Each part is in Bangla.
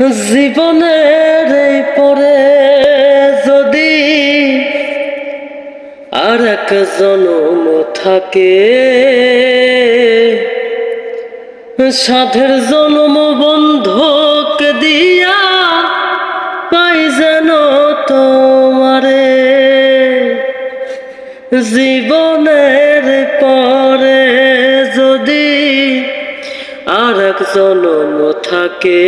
জীবনের এই পরে যদি আর এক জনম থাকে, সাধের জনম বন্ধক দিয়া পাই যেন তোমারে। জীবনের পরে আর এক জনম থাকে।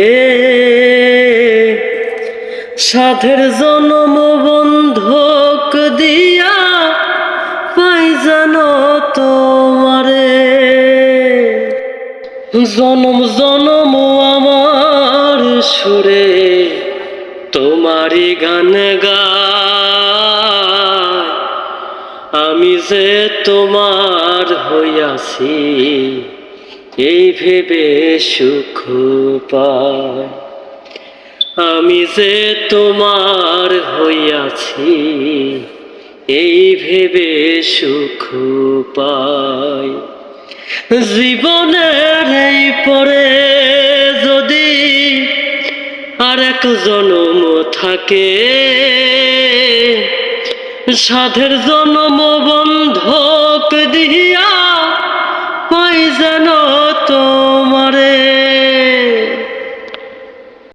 সাধের জনম বন্ধক দিয়া পাই যেন তোমারে। জনম জনম আমার সুরে, তোমারই গান গায় আমি যে তোমার হইয়াছি এই ভেবে সুখ পাই আমি যে তোমার হইয়াছি, এই ভেবে সুখ পাই জীবনের এই পরে যদি আর এক জনম থাকে, সাধের জনম কই জানো তোমারে?